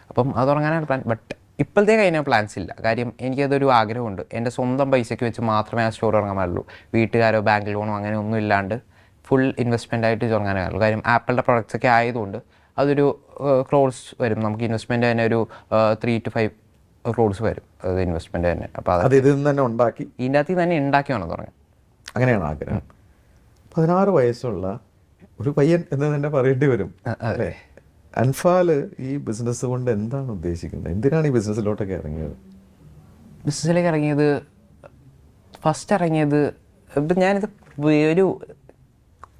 അപ്പം അത് തുടങ്ങാനാണ് പ്ലാൻ ബട്ട് ഇപ്പോഴത്തേക്ക് കഴിഞ്ഞ പ്ലാൻസ് ഇല്ല. കാര്യം എനിക്കതൊരു ആഗ്രഹമുണ്ട്. എന്റെ സ്വന്തം പൈസയ്ക്ക് വെച്ച് മാത്രമേ ആ സ്റ്റോർ ഇറങ്ങാൻ പാടുള്ളൂ. വീട്ടുകാരോ ബാങ്ക് ലോണോ അങ്ങനെ ഒന്നും ഇല്ലാണ്ട് ഫുൾ ഇൻവെസ്റ്റ്മെന്റ് ആയിട്ട് തുടങ്ങാനേ പാടുള്ളൂ. കാര്യം ആപ്പിളിന്റെ പ്രൊഡക്ട്സ് ഒക്കെ ആയതുകൊണ്ട് അതൊരു ക്രോഡ്സ് വരും. നമുക്ക് ഇൻവെസ്റ്റ്മെന്റ് തന്നെ ഒരു ത്രീ ടു ഫൈവ് ക്രോഡ്സ് വരും. അത് ഇൻവെസ്റ്റ്മെന്റ് തന്നെ. അപ്പോൾ അത് ഇതിൽ നിന്ന് തന്നെ ഉണ്ടാക്കി? ഇതിന്റെ അകത്ത് തന്നെ ഉണ്ടാക്കി വേണം തുടങ്ങാൻ. അങ്ങനെയാണ് ആഗ്രഹം. പതിനാറ് വയസ്സുള്ള ഒരു പയ്യൻ എന്ന് തന്നെ പറയേണ്ടി വരും അല്ലേ? അൻഫാൽ ഈ ബിസിനസ് കൊണ്ട് എന്താണ് ഉദ്ദേശിക്കുന്നത്? എന്തിനാണ് ഈ ബിസിനസ്സിലോട്ടൊക്കെ ഇറങ്ങിയത്? ബിസിനസ്സിലേക്ക് ഇറങ്ങിയത് ഫസ്റ്റ് ഇറങ്ങിയത് ഇപ്പം ഞാനിത് ഒരു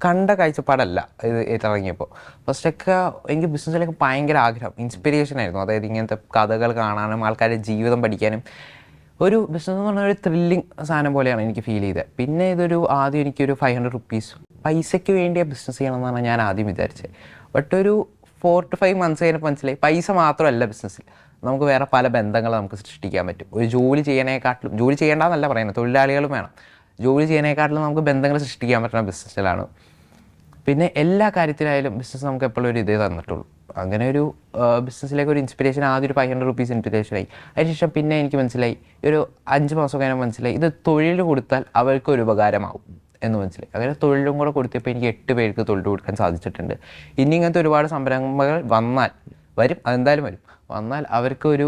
കണ്ട കാഴ്ചപ്പാടല്ല ഇത് ഇറങ്ങിയപ്പോൾ. ഫസ്റ്റൊക്കെ എനിക്ക് ബിസിനസ്സിലേക്ക് ഭയങ്കര ആഗ്രഹം ഇൻസ്പിരേഷൻ ആയിരുന്നു. അതായത് ഇങ്ങനത്തെ കഥകൾ കാണാനും ആൾക്കാരുടെ ജീവിതം പഠിക്കാനും. ഒരു ബിസിനസ് എന്ന് പറഞ്ഞാൽ ഒരു ത്രില്ലിങ് സാധനം പോലെയാണ് എനിക്ക് ഫീൽ ചെയ്തത്. പിന്നെ ഇതൊരു ആദ്യം എനിക്കൊരു ഫൈവ് ഹൺഡ്രഡ് റുപ്പീസ് പൈസയ്ക്ക് വേണ്ടിയ ബിസിനസ് ചെയ്യണമെന്നാണ് ഞാൻ ആദ്യം വിചാരിച്ചത്. ബട്ട് ഒരു ഫോർ ടു ഫൈവ് മന്ത്സ് കഴിഞ്ഞപ്പോൾ മനസ്സിലായി പൈസ മാത്രമല്ല ബിസിനസ്സിൽ നമുക്ക് വേറെ പല ബന്ധങ്ങൾ നമുക്ക് സൃഷ്ടിക്കാൻ പറ്റും. ഒരു ജോലി ചെയ്യണേക്കാട്ടിലും ജോലി ചെയ്യേണ്ടെന്നല്ല പറയുന്നത് തൊഴിലാളികളും വേണം. ജോലി ചെയ്യണേക്കാട്ടിലും നമുക്ക് ബന്ധങ്ങൾ സൃഷ്ടിക്കാൻ പറ്റുന്ന ബിസിനസ്സിലാണ് പിന്നെ എല്ലാ കാര്യത്തിലായാലും ബിസിനസ് നമുക്ക് എപ്പോഴും ഒരു ഇതേ തന്നിട്ടുള്ളൂ. അങ്ങനെ ഒരു ബിസിനസ്സിലേക്ക് ഒരു ഇൻസ്പിറേഷൻ ആദ്യം ഒരു ഫൈവ് ഹൺഡ്രഡ് റുപ്പീസ് ഇൻസ്പിറേഷനായി അതിനുശേഷം പിന്നെ എനിക്ക് മനസ്സിലായി ഒരു അഞ്ച് മാസം കഴിഞ്ഞാൽ മനസ്സിലായി ഇത് തൊഴിൽ കൊടുത്താൽ അവർക്ക് ഒരു ഉപകാരമാവും. എന്ന് മനസ്സിലായി. അങ്ങനെ തൊഴിലും കൂടെ കൊടുത്തപ്പോൾ എനിക്ക് എട്ട് പേർക്ക് തൊഴിൽ കൊടുക്കാൻ സാധിച്ചിട്ടുണ്ട്. ഇനി ഇങ്ങനത്തെ ഒരുപാട് സംരംഭങ്ങൾ വന്നാൽ വരും. അതെന്തായാലും വരും. വന്നാൽ അവർക്ക് ഒരു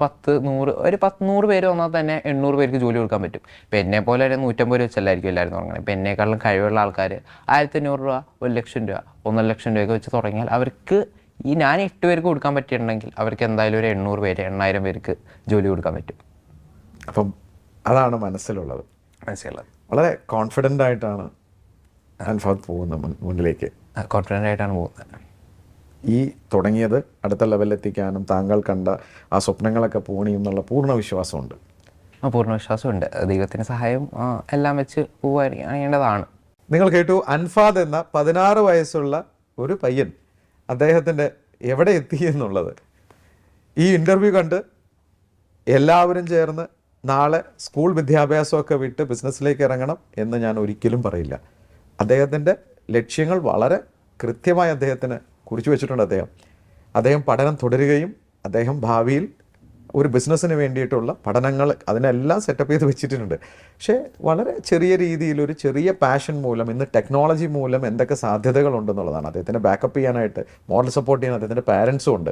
പത്ത് നൂറ് ഒരു പത്ത് നൂറ് പേര് വന്നാൽ തന്നെ എണ്ണൂറ് പേർക്ക് ജോലി കൊടുക്കാൻ പറ്റും. ഇപ്പം എന്നെ പോലെ ഒരു നൂറ്റമ്പത് രൂപ വെച്ചല്ലായിരിക്കും എല്ലാവരും തുടങ്ങണം. ഇപ്പം എന്നെക്കാളും കഴിവുള്ള ആൾക്കാർ ആയിരത്തി അഞ്ഞൂറ് രൂപ ഒരു ലക്ഷം രൂപ ഒന്നര ലക്ഷം രൂപയൊക്കെ വെച്ച് തുടങ്ങിയാൽ അവർക്ക് ഈ ഞാൻ എട്ട് പേർക്ക് കൊടുക്കാൻ പറ്റിയിട്ടുണ്ടെങ്കിൽ അവർക്ക് എന്തായാലും ഒരു എണ്ണൂറ് പേര് എണ്ണായിരം പേർക്ക് ജോലി കൊടുക്കാൻ പറ്റും. അപ്പം അതാണ് മനസ്സിലുള്ളത്. മനസ്സിലുള്ളത്. വളരെ കോൺഫിഡന്റ് ആയിട്ടാണ് അൻഫാദ് പോകുന്നത് മുന്നിലേക്ക്. കോൺഫിഡന്റ് ആയിട്ടാണ് പോകുന്നത്. ഈ തുടങ്ങിയത് അടുത്ത ലെവലിലെത്തിക്കാനും താങ്കൾ കണ്ട ആ സ്വപ്നങ്ങളൊക്കെ പോകണിയും എന്നുള്ള പൂർണ വിശ്വാസമുണ്ട്. ആ പൂർണ വിശ്വാസമുണ്ട്. ദൈവത്തിന്റെ സഹായം എല്ലാം വെച്ച് പോവുകയാണേണ്ടതാണ് നിങ്ങൾ കേട്ടു അൻഫാദ് എന്ന പതിനാറ് വയസ്സുള്ള ഒരു പയ്യൻ അദ്ദേഹത്തിന്റെ എവിടെ എത്തി എന്നുള്ളത്. ഈ ഇന്റർവ്യൂ കണ്ട് എല്ലാവരും ചേർന്ന് നാളെ സ്കൂൾ വിദ്യാഭ്യാസമൊക്കെ വിട്ട് ബിസിനസ്സിലേക്ക് ഇറങ്ങണം എന്ന് ഞാൻ ഒരിക്കലും പറയില്ല. അദ്ദേഹത്തിന്റെ ലക്ഷ്യങ്ങൾ വളരെ കൃത്യമായി അദ്ദേഹത്തിന് കുറിച്ചു വെച്ചിട്ടുണ്ട് അദ്ദേഹം. അദ്ദേഹം പഠനം തുടരുകയും അദ്ദേഹം ഭാവിയിൽ ഒരു ബിസിനസ്സിന് വേണ്ടിയിട്ടുള്ള പഠനങ്ങൾ അതിനെല്ലാം സെറ്റപ്പ് ചെയ്ത് വെച്ചിട്ടുണ്ട്. പക്ഷേ വളരെ ചെറിയ രീതിയിൽ ഒരു ചെറിയ പാഷൻ മൂലം ഇന്ന് ടെക്നോളജി മൂലം എന്തൊക്കെ സാധ്യതകളുണ്ടെന്നുള്ളതാണ്. അദ്ദേഹത്തിനെ ബാക്കപ്പ് ചെയ്യാനായിട്ട് മോഡൽ സപ്പോർട്ട് ചെയ്യാൻ അദ്ദേഹത്തിന്റെ പാരൻസും ഉണ്ട്.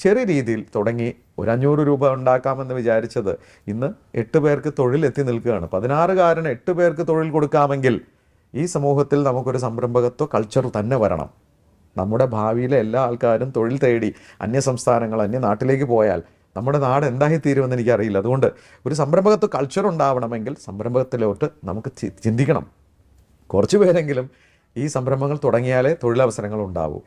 ചെറിയ രീതിയിൽ തുടങ്ങി ഒരു അഞ്ഞൂറ് രൂപ ഉണ്ടാക്കാമെന്ന് വിചാരിച്ചത് ഇന്ന് എട്ട് പേർക്ക് തൊഴിൽ എത്തി നിൽക്കുകയാണ്. പതിനാറുകാരന് എട്ട് പേർക്ക് തൊഴിൽ കൊടുക്കാമെങ്കിൽ ഈ സമൂഹത്തിൽ നമുക്കൊരു സംരംഭകത്വ കൾച്ചർ തന്നെ വരണം. നമ്മുടെ ഭാവിയിലെ എല്ലാ ആൾക്കാരും തൊഴിൽ തേടി അന്യ സംസ്ഥാനങ്ങൾ അന്യ നാട്ടിലേക്ക് പോയാൽ നമ്മുടെ നാട് എന്തായി തീരുമെന്ന് എനിക്കറിയില്ല. അതുകൊണ്ട് ഒരു സംരംഭകത്വ കൾച്ചർ ഉണ്ടാവണമെങ്കിൽ സംരംഭകത്തിലോട്ട് നമുക്ക് ചിന്തിക്കണം. കുറച്ച് പേരെങ്കിലും ഈ സംരംഭങ്ങൾ തുടങ്ങിയാലേ തൊഴിലവസരങ്ങൾ ഉണ്ടാവൂ.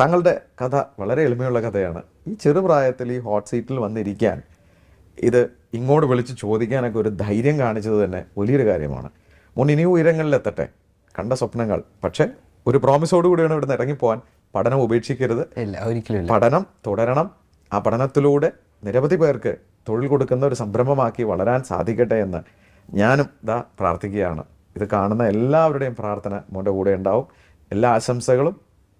താങ്കളുടെ കഥ വളരെ എളിമയുള്ള കഥയാണ്. ഈ ചെറുപ്രായത്തിൽ ഈ ഹോട്ട് സീറ്റിൽ വന്നിരിക്കാൻ ഇത് ഇങ്ങോട്ട് വിളിച്ച് ചോദിക്കാനൊക്കെ ഒരു ധൈര്യം കാണിച്ചത് തന്നെ വലിയൊരു കാര്യമാണ്. മുൻ ഇനി ഉയരങ്ങളിലെത്തട്ടെ. കണ്ട സ്വപ്നങ്ങൾ. പക്ഷേ ഒരു പ്രോമിസോട് കൂടിയാണ് ഇവിടുന്ന് ഇറങ്ങിപ്പോവാൻ പഠനം ഉപേക്ഷിക്കരുത്. പഠനം തുടരണം. ആ പഠനത്തിലൂടെ നിരവധി പേർക്ക് തൊഴിൽ കൊടുക്കുന്ന ഒരു സംരംഭമാക്കി വളരാൻ സാധിക്കട്ടെ എന്ന് ഞാനും ഇതാ പ്രാർത്ഥിക്കുകയാണ്. ഇത് കാണുന്ന എല്ലാവരുടെയും പ്രാർത്ഥന മോന്റെ കൂടെ ഉണ്ടാവും. എല്ലാ ആശംസകളും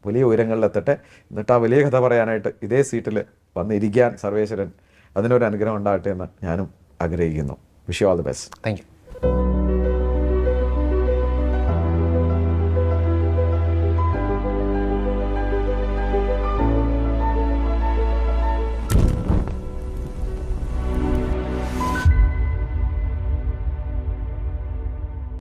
വലിയ ഉയരങ്ങളിലെത്തട്ടെ. എന്നിട്ട് ആ വലിയ കഥ പറയാനായിട്ട് ഇതേ സീറ്റിൽ വന്നിരിക്കാൻ സർവേശ്വരൻ അതിനൊരു അനുഗ്രഹം ഉണ്ടാകട്ടെ എന്ന് ഞാനും ആഗ്രഹിക്കുന്നു. Wish you all the best thank you